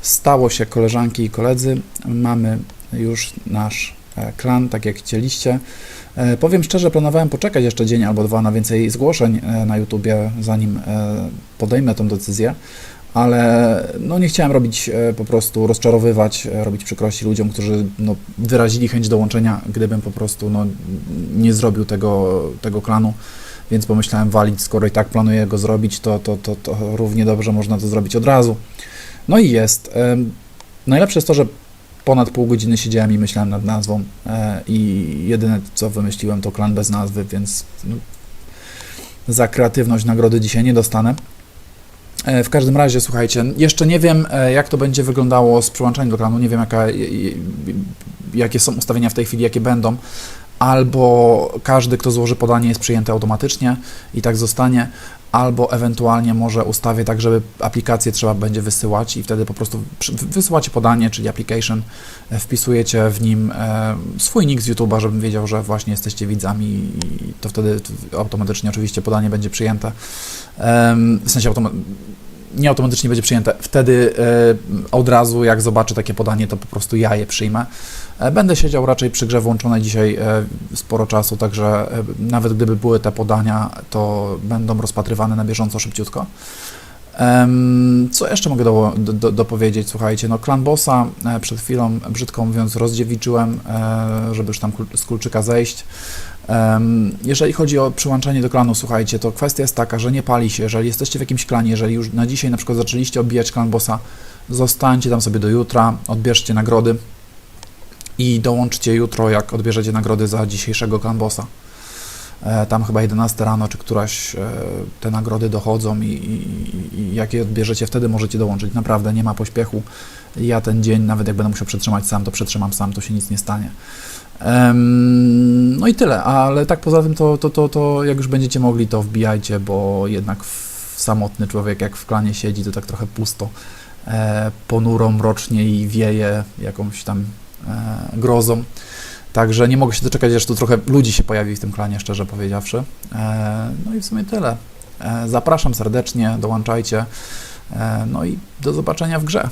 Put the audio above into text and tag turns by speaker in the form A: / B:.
A: Stało się, koleżanki i koledzy, mamy już nasz e, klan, tak jak chcieliście. E, Powiem szczerze, planowałem poczekać jeszcze dzień albo dwa na więcej zgłoszeń e, na YouTubie, zanim podejmę tę decyzję, ale no nie chciałem robić po prostu, rozczarowywać, robić przykrości ludziom, którzy no, wyrazili chęć dołączenia, gdybym po prostu no, nie zrobił tego, tego klanu. Więc pomyślałem walić, skoro i tak planuję go zrobić, to, to, to, to równie dobrze można to zrobić od razu. No i jest. Najlepsze jest to, że ponad pół godziny siedziałem i myślałem nad nazwą e, i jedyne co wymyśliłem to klan bez nazwy, więc no, za kreatywność nagrody dzisiaj nie dostanę. E, W każdym razie, słuchajcie, jeszcze nie wiem, e, jak to będzie wyglądało z przyłączeniem do klanu, nie wiem, jaka, jakie są ustawienia w tej chwili, jakie będą, albo każdy, kto złoży podanie, jest przyjęty automatycznie i tak zostanie, albo ewentualnie może ustawię tak, żeby aplikację trzeba będzie wysyłać i wtedy po prostu wysyłacie podanie, czyli application, e, wpisujecie w nim e, swój nick z YouTube'a, żebym wiedział, że właśnie jesteście widzami i to wtedy automatycznie oczywiście podanie będzie przyjęte. W sensie automa- nie automatycznie będzie przyjęte. Wtedy e, od razu, jak zobaczę takie podanie, to po prostu ja je przyjmę. E, Będę siedział raczej przy grze włączonej dzisiaj e, sporo czasu, także nawet gdyby były te podania, to będą rozpatrywane na bieżąco szybciutko. Co jeszcze mogę do, do, do, dopowiedzieć? Słuchajcie, no klan bossa e, przed chwilą, brzydko mówiąc, rozdziewiczyłem, e, żeby już tam z kulczyka zejść. Jeżeli chodzi o przyłączenie do klanu, słuchajcie, to kwestia jest taka, że nie pali się. Jeżeli jesteście w jakimś klanie, jeżeli już na dzisiaj na przykład zaczęliście obijać klan bossa, zostańcie tam sobie do jutra, odbierzcie nagrody i dołączcie jutro, jak odbierzecie nagrody za dzisiejszego klan bossa. E, Tam chyba 11 rano, czy któraś e, te nagrody dochodzą i, i, i jak je odbierzecie, wtedy możecie dołączyć. Naprawdę nie ma pośpiechu. Ja ten dzień, nawet jak będę musiał przetrzymać sam, to przetrzymam sam, to się nic nie stanie. No i tyle, ale tak poza tym to, to, to, to jak już będziecie mogli, to wbijajcie, bo jednak samotny człowiek jak w klanie siedzi, to tak trochę pusto, e, ponuro, mrocznie i wieje jakąś tam grozą. Także nie mogę się doczekać, aż tu trochę ludzi się pojawi w tym klanie, szczerze powiedziawszy. E, no i w sumie tyle. E, zapraszam serdecznie, dołączajcie. E, no i do zobaczenia w grze.